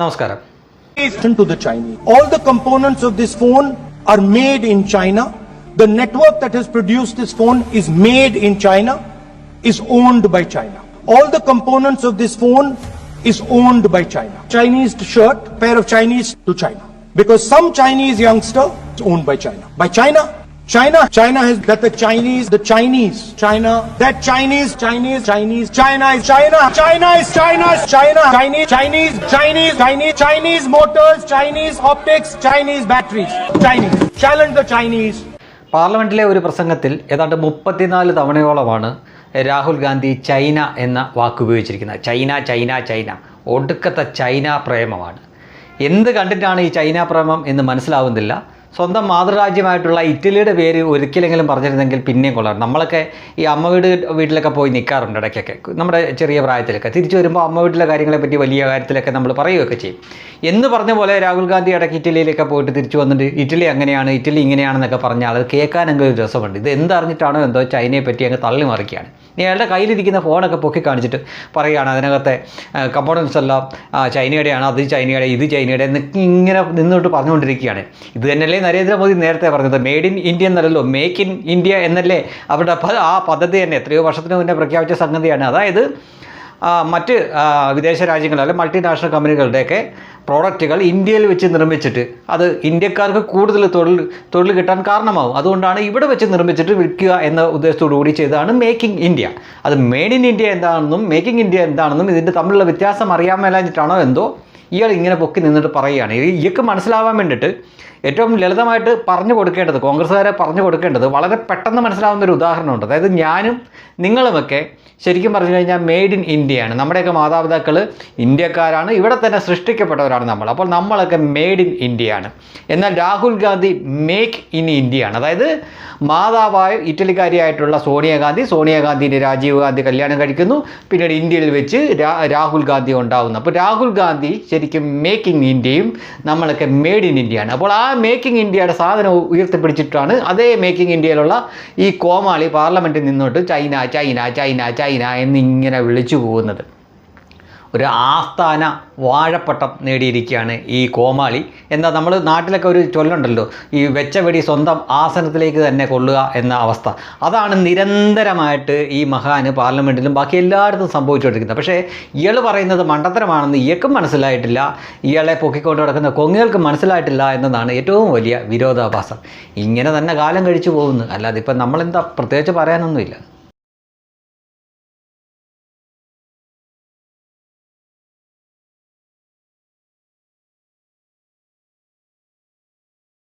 നമസ്കാരം Listen to the Chinese. All the components of this phone are made in China. The network that has produced this phone is made in China, is owned by China. All the components of this phone is owned by China. Chinese shirt, pair of Chinese to China. Because some Chinese youngster is owned by China. By China, China, China has that the Chinese, the Chinese, China, that Chinese, Chinese, Chinese, China is China, China is China, China, Chinese, Chinese, Chinese, Chinese, Chinese motors, Chinese optics, Chinese batteries, Chinese. Challenge the Chinese. പാർലമെന്റിലെ ഒരു പ്രസംഗത്തിൽ ഏതാണ്ട് മുപ്പത്തിനാല് തവണയോളമാണ് Rahul Gandhi China എന്ന വാക്ക് ഉപയോഗിച്ചിരിക്കുന്നത് China China China ഒടുക്കത്തെ China പ്രേമമാണ് എന്ത് കണ്ടിട്ടാണ് ഈ ചൈന പ്രേമം എന്ന് മനസ്സിലാവുന്നില്ല സ്വന്തം മാതൃരാജ്യമായിട്ടുള്ള ഇറ്റലിയുടെ പേര് ഒരിക്കലെങ്കിലും പറഞ്ഞിരുന്നെങ്കിൽ പിന്നെയും കൊള്ളാം. നമ്മളൊക്കെ ഈ അമ്മ വീട് വീട്ടിലൊക്കെ പോയി നിൽക്കാറുണ്ട് ഇടയ്ക്കൊക്കെ. നമ്മുടെ ചെറിയ പ്രായത്തിലൊക്കെ. തിരിച്ചു വരുമ്പോൾ അമ്മ വീട്ടിലെ കാര്യങ്ങളെ പറ്റി വലിയ കാര്യത്തിലൊക്കെ നമ്മൾ പറയുകയൊക്കെ ചെയ്യും. എന്ന് പറഞ്ഞ പോലെ രാഹുൽ ഗാന്ധി ഇടയ്ക്ക് ഇറ്റലിയിലൊക്കെ പോയിട്ട് തിരിച്ചു വന്നിട്ട് ഇറ്റലി അങ്ങനെയാണ് ഇറ്റലി ഇങ്ങനെയാണെന്നൊക്കെ പറഞ്ഞാൽ അത് കേൾക്കാനെങ്കിലും ഒരു രസമുണ്ട്. ഇത് എന്തറിഞ്ഞിട്ടാണോ എന്തോ ചൈനയെ പറ്റി അങ്ങ് തള്ളി മറിക്കുകയാണ്. ഇനി അയാളുടെ കയ്യിലിരിക്കുന്ന ഫോണൊക്കെ പൊക്കി കാണിച്ചിട്ട് പറയുകയാണ്. അതിനകത്തെ കമ്പോണൻസ് എല്ലാം ചൈനയുടെയാണ് അത് ചൈനയുടെ ഇത് ചൈനയുടെ ഇങ്ങനെ നിന്നോട്ട് പറഞ്ഞുകൊണ്ടിരിക്കുകയാണ്. ഇത് തന്നെയല്ലേ നരേന്ദ്രമോദി നേരത്തെ പറഞ്ഞത് മെയ്ഡ് ഇൻ ഇന്ത്യ എന്നല്ലല്ലോ മേക്ക് ഇൻ ഇന്ത്യ എന്നല്ലേ അവരുടെ ആ പദ്ധതി തന്നെ എത്രയോ വർഷത്തിന് മുന്നേ പ്രഖ്യാപിച്ച സംഗതിയാണ്. അതായത് മറ്റ് വിദേശ രാജ്യങ്ങൾ അല്ലെങ്കിൽ മൾട്ടിനാഷണൽ കമ്പനികളുടെയൊക്കെ പ്രോഡക്റ്റുകൾ ഇന്ത്യയിൽ വെച്ച് നിർമ്മിച്ചിട്ട് അത് ഇന്ത്യക്കാർക്ക് കൂടുതൽ തൊഴിൽ തൊഴിൽ കിട്ടാൻ കാരണമാവും. അതുകൊണ്ടാണ് ഇവിടെ വെച്ച് നിർമ്മിച്ചിട്ട് വിൽക്കുക എന്ന ഉദ്ദേശത്തോടു കൂടി ചെയ്തതാണ് മേക്കിംഗ് ഇന്ത്യ അത് മെയ്ഡ് ഇൻ ഇന്ത്യ എന്താണെന്നും മേക്കിംഗ് ഇന്ത്യ എന്താണെന്നും ഇതിന്റെ തമ്മിലുള്ള വ്യത്യാസം അറിയാൻ മേലാഞ്ഞിട്ടാണോ എന്തോ ഇയാൾ ഇങ്ങനെ പൊക്കി നിന്നിട്ട് പറയുകയാണ്. ഇയാൾക്ക് മനസ്സിലാവാൻ വേണ്ടിയിട്ട് ഏറ്റവും ലളിതമായിട്ട് പറഞ്ഞു കൊടുക്കേണ്ടത് കോൺഗ്രസ്സുകാരെ പറഞ്ഞു കൊടുക്കേണ്ടത് വളരെ പെട്ടെന്ന് മനസ്സിലാവുന്ന ഒരു ഉദാഹരണമുണ്ട്. അതായത് ഞാനും നിങ്ങളുമൊക്കെ ശരിക്കും പറഞ്ഞു കഴിഞ്ഞാൽ മെയ്ഡ് ഇൻ ഇന്ത്യയാണ് നമ്മുടെയൊക്കെ മാതാപിതാക്കൾ ഇന്ത്യക്കാരാണ്. ഇവിടെ തന്നെ സൃഷ്ടിക്കപ്പെട്ടവരാണ് നമ്മൾ. അപ്പോൾ നമ്മളൊക്കെ മെയ്ഡ് ഇൻ ഇന്ത്യയാണ് എന്നാൽ രാഹുൽ ഗാന്ധി മേക്ക് ഇൻ ഇന്ത്യയാണ് അതായത് മാതാവായ ഇറ്റലിക്കാരിയായിട്ടുള്ള സോണിയാഗാന്ധി സോണിയാഗാന്ധിന്റെ രാജീവ് ഗാന്ധി കല്യാണം കഴിക്കുന്നു. പിന്നീട് ഇന്ത്യയിൽ വെച്ച് രാഹുൽ ഗാന്ധി ഉണ്ടാകുന്നു അപ്പോൾ രാഹുൽ ഗാന്ധി ശരിക്കും മേക്ക് ഇൻ ഇന്ത്യയും നമ്മളൊക്കെ മെയ്ഡ് ഇൻ ഇന്ത്യയാണ് അപ്പോൾ ആ മേക്കിംഗ് ഇന്ത്യയുടെ സാധനം ഉയർത്തിപ്പിടിച്ചിട്ടാണ് അതേ മേക്കിംഗ് ഇന്ത്യയിലുള്ള ഈ കോമാളി പാർലമെന്റിൽ നിന്നോട്ട് ചൈന ചൈന ചൈന ചൈന എന്നിങ്ങനെ വിളിച്ചു പോകുന്നത്. ഒരു ആസ്ഥാന വാഴപ്പട്ടം നേടിയിരിക്കുകയാണ് ഈ കോമാളി. എന്താ നമ്മൾ നാട്ടിലൊക്കെ ഒരു ചൊല്ലുണ്ടല്ലോ ഈ വെച്ച വെടി സ്വന്തം ആസനത്തിലേക്ക് തന്നെ കൊള്ളുക എന്ന അവസ്ഥ. അതാണ് നിരന്തരമായിട്ട് ഈ മഹാന് പാർലമെന്റിലും ബാക്കി എല്ലായിടത്തും സംഭവിച്ചുകൊണ്ടിരിക്കുന്നത്. പക്ഷേ ഇയാൾ പറയുന്നത് മണ്ടത്തരമാണെന്ന് ഇയക്കും മനസ്സിലായിട്ടില്ല. ഇയാളെ പൊക്കിക്കൊണ്ട് നടക്കുന്ന കൊങ്ങുകൾക്ക് മനസ്സിലായിട്ടില്ല എന്നതാണ് ഏറ്റവും വലിയ വിരോധാഭാസം. ഇങ്ങനെ തന്നെ കാലം കഴിച്ചു പോകുന്നു. അല്ലാതെ ഇപ്പം നമ്മളെന്താ പ്രത്യേകിച്ച് പറയാനൊന്നുമില്ല.